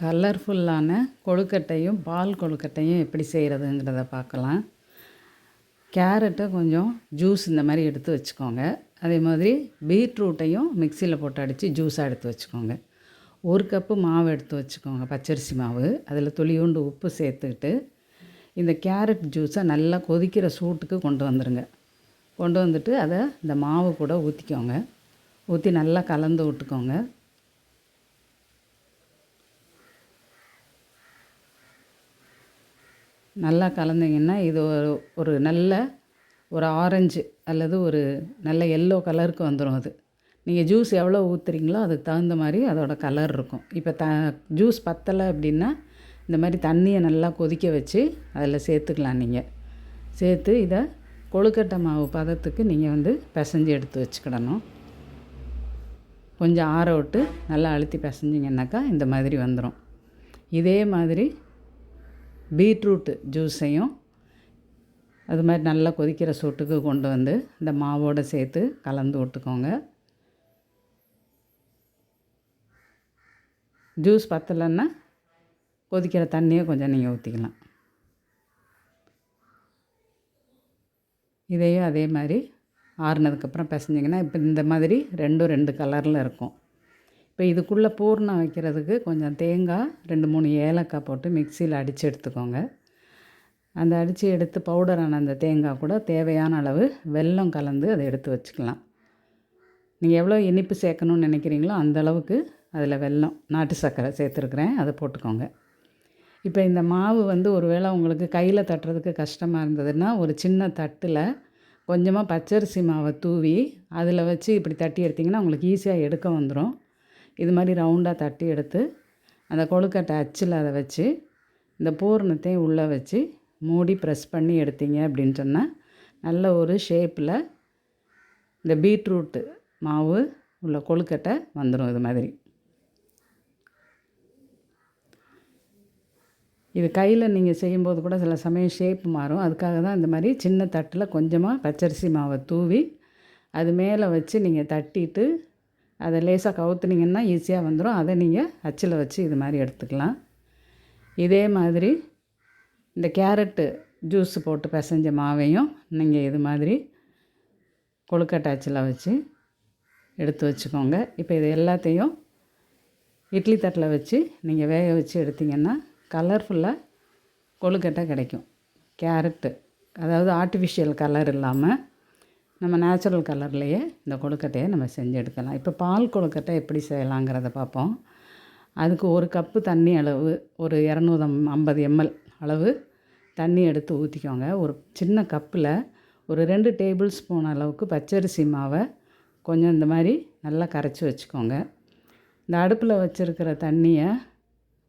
கலர்ஃபுல்லான கொழுக்கட்டையும் பால் கொழுக்கட்டையும் எப்படி செய்கிறதுங்கிறத பார்க்கலாம். கேரட்டை கொஞ்சம் ஜூஸ் இந்த மாதிரி எடுத்து வச்சுக்கோங்க. அதே மாதிரி பீட்ரூட்டையும் மிக்சியில் போட்டு அடித்து ஜூஸாக எடுத்து வச்சுக்கோங்க. ஒரு கப்பு மாவு எடுத்து வச்சுக்கோங்க பச்சரிசி மாவு. அதில் துளியூண்டு உப்பு சேர்த்துக்கிட்டு இந்த கேரட் ஜூஸை நல்லா கொதிக்கிற சூட்டுக்கு கொண்டு வந்துடுங்க கொண்டு வந்துட்டு அதை இந்த மாவு கூட ஊற்றிக்கோங்க ஊற்றி நல்லா கலந்து விட்டுக்கோங்க. நல்லா கலந்தீங்கன்னா இது ஒரு ஒரு நல்ல ஒரு ஆரஞ்சு அல்லது ஒரு நல்ல எல்லோ கலருக்கு வந்துடும் அது. நீங்கள் ஜூஸ் எவ்வளோ ஊற்றுறீங்களோ அதுக்கு தகுந்த மாதிரி அதோட கலர் இருக்கும். இப்போ த ஜூஸ் பத்தலை அப்படின்னா இந்த மாதிரி தண்ணியை நல்லா கொதிக்க வச்சு அதில் சேர்த்துக்கலாம் நீங்கள் சேர்த்து இதை கொழுக்கட்டை மாவு பதத்துக்கு நீங்கள் வந்து பிசைஞ்சு எடுத்து வச்சுக்கிடணும். கொஞ்சம் ஆற விட்டு நல்லா அழுத்தி பிசைஞ்சிங்கன்னாக்கா இந்த மாதிரி வந்துடும் இதே மாதிரி பீட்ரூட்டு ஜூஸையும் அது மாதிரி நல்லா கொதிக்கிற சூட்டுக்கு கொண்டு வந்து இந்த மாவோடு சேர்த்து கலந்து விட்டுக்கோங்க. ஜூஸ் பத்தலைன்னா கொதிக்கிற தண்ணியை கொஞ்சம் நீங்கள் ஊற்றிக்கலாம் இதையும் அதே மாதிரி ஆறுனதுக்கப்புறம் பிசைஞ்சிங்கன்னா இப்போ இந்த மாதிரி ரெண்டும் ரெண்டு கலரில் இருக்கும். இப்போ இதுக்குள்ளே பூர்ணம் வைக்கிறதுக்கு கொஞ்சம் தேங்காய் ரெண்டு மூணு ஏலக்காய் போட்டு மிக்சியில் அடித்து எடுத்துக்கோங்க. அந்த அடித்து எடுத்து பவுடரான அந்த தேங்காய் கூட தேவையான அளவு வெல்லம் கலந்து அதை எடுத்து வச்சுக்கலாம். நீங்கள் எவ்வளோ இனிப்பு சேர்க்கணுன்னு நினைக்கிறீங்களோ அந்த அளவுக்கு அதில் வெல்லம் நாட்டு சர்க்கரை சேர்த்துருக்குறேன் அதை போட்டுக்கோங்க. இப்போ இந்த மாவு வந்து ஒரு வேளை உங்களுக்கு கையில் தட்டுறதுக்கு கஷ்டமாக இருந்ததுன்னா ஒரு சின்ன தட்டில் கொஞ்சமாக பச்சரிசி மாவை தூவி அதில் வச்சு இப்படி தட்டி எடுத்திங்கன்னா உங்களுக்கு ஈஸியாக எடுக்க வந்துடும் இது மாதிரி ரவுண்டாக தட்டி எடுத்து அந்த கொழுக்கட்டை அச்சில் அதை வச்சு இந்த பூரணத்தையும் உள்ளே வச்சு மூடி ப்ரெஸ் பண்ணி எடுத்தீங்க அப்படின்னு சொன்னால் நல்ல ஒரு ஷேப்பில் இந்த பீட்ரூட்டு மாவு உள்ள கொழுக்கட்டை வந்துடும் இது மாதிரி. இது கையில் நீங்கள் செய்யும்போது கூட சில சமயம் ஷேப் மாறும். அதுக்காக தான் இந்த மாதிரி சின்ன தட்டில் கொஞ்சமாக பச்சரிசி மாவை தூவி அது மேலே வச்சு நீங்கள் தட்டிட்டு அதை லேசாக கவுத்துனீங்கன்னா ஈஸியாக வந்துடும். அதை நீங்கள் அச்சில் வச்சு இது மாதிரி எடுத்துக்கலாம். இதே மாதிரி இந்த கேரட்டு ஜூஸ் போட்டு பிசைஞ்ச மாவையும் நீங்கள் இது மாதிரி கொழுக்கட்டை அச்சில் வச்சு எடுத்து வச்சுக்கோங்க. இப்போ இது எல்லாத்தையும் இட்லி தட்டில் வச்சு நீங்கள் வேக வச்சு எடுத்திங்கன்னா கலர்ஃபுல்லாக கொழுக்கட்டை கிடைக்கும். கேரட்டு அதாவது ஆர்டிஃபிஷியல் கலர் இல்லாமல் நம்ம நேச்சுரல் கலர்லேயே இந்த கொழுக்கட்டையை நம்ம செஞ்சு எடுக்கலாம் இப்போ பால் கொழுக்கட்டை எப்படி செய்யலாங்கிறத பார்ப்போம். அதுக்கு ஒரு கப்பு தண்ணி அளவு ஒரு இரநூறு ஐம்பது எம்எல் அளவு தண்ணி எடுத்து ஊற்றிக்கோங்க ஒரு சின்ன கப்பில் ஒரு ரெண்டு டேபிள் ஸ்பூன் அளவுக்கு பச்சரிசி மாவை கொஞ்சம் இந்த மாதிரி நல்லா கரைச்சி வச்சுக்கோங்க. இந்த அடுப்பில் வச்சுருக்கிற தண்ணியை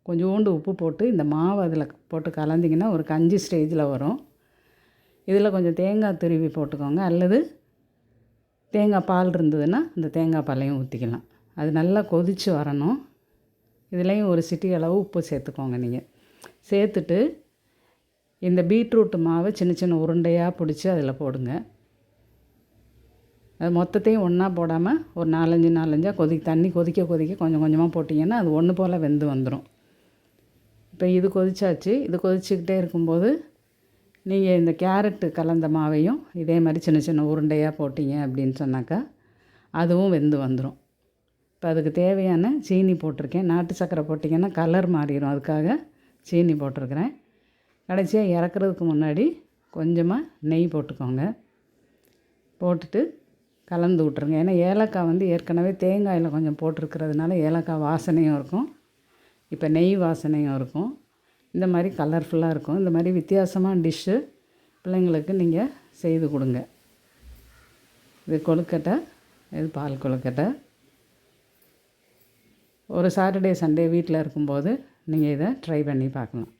கொஞ்சோண்டு உப்பு போட்டு இந்த மாவு அதில் போட்டு கலந்திங்கன்னா ஒரு கஞ்சி ஸ்டேஜில் வரும். இதில் கொஞ்சம் தேங்காய் துருவி போட்டுக்கோங்க. அல்லது தேங்காய் பால் இருந்ததுன்னா இந்த தேங்காய் பாலையும் ஊற்றிக்கலாம் அது நல்லா கொதித்து வரணும். இதுலேயும் ஒரு சிட்டி அளவு உப்பு சேர்த்துக்கோங்க நீங்கள் சேர்த்துட்டு இந்த பீட்ரூட்டு மாவை சின்ன சின்ன உருண்டையாக பிடிச்சி அதில் போடுங்க. அது மொத்தத்தையும் ஒன்றா போடாமல் ஒரு நாலஞ்சு நாலஞ்சாக கொதி தண்ணி கொதிக்க கொதிக்க கொஞ்சம் கொஞ்சமாக போட்டிங்கன்னா அது ஒன்று போல் வெந்து வந்துடும் இப்போ இது கொதிச்சாச்சு. இது கொதிச்சுக்கிட்டே இருக்கும்போது நீங்கள் இந்த கேரட்டு கலந்த மாவையும் இதே மாதிரி சின்ன சின்ன உருண்டையாக போட்டிங்க அப்படின்னு சொன்னாக்கா அதுவும் வெந்து வந்துடும். இப்போ அதுக்கு தேவையான சீனி போட்டிருக்கேன். நாட்டு சக்கரை போட்டிங்கன்னா கலர் மாறிடும். அதுக்காக சீனி போட்டிருக்கிறேன். கடைசியாக இறக்குறதுக்கு முன்னாடி கொஞ்சமாக நெய் போட்டுக்கோங்க. போட்டுட்டு கலந்து விட்ருங்க ஏன்னா ஏலக்காய் வந்து ஏற்கனவே தேங்காயில் கொஞ்சம் போட்டிருக்கிறதுனால ஏலக்காய் வாசனையும் இருக்கும். இப்போ நெய் வாசனையும் இருக்கும். இந்த மாதிரி கலர்ஃபுல்லாக இருக்கும். இந்த மாதிரி வித்தியாசமாக டிஷ்ஷு பிள்ளைங்களுக்கு நீங்கள் செய்து கொடுங்க. இது கொழுக்கட்டை இது பால் கொழுக்கட்டை. ஒரு சாட்டர்டே சண்டே வீட்டில் இருக்கும்போது நீங்கள் இதை ட்ரை பண்ணி பார்க்கலாம்.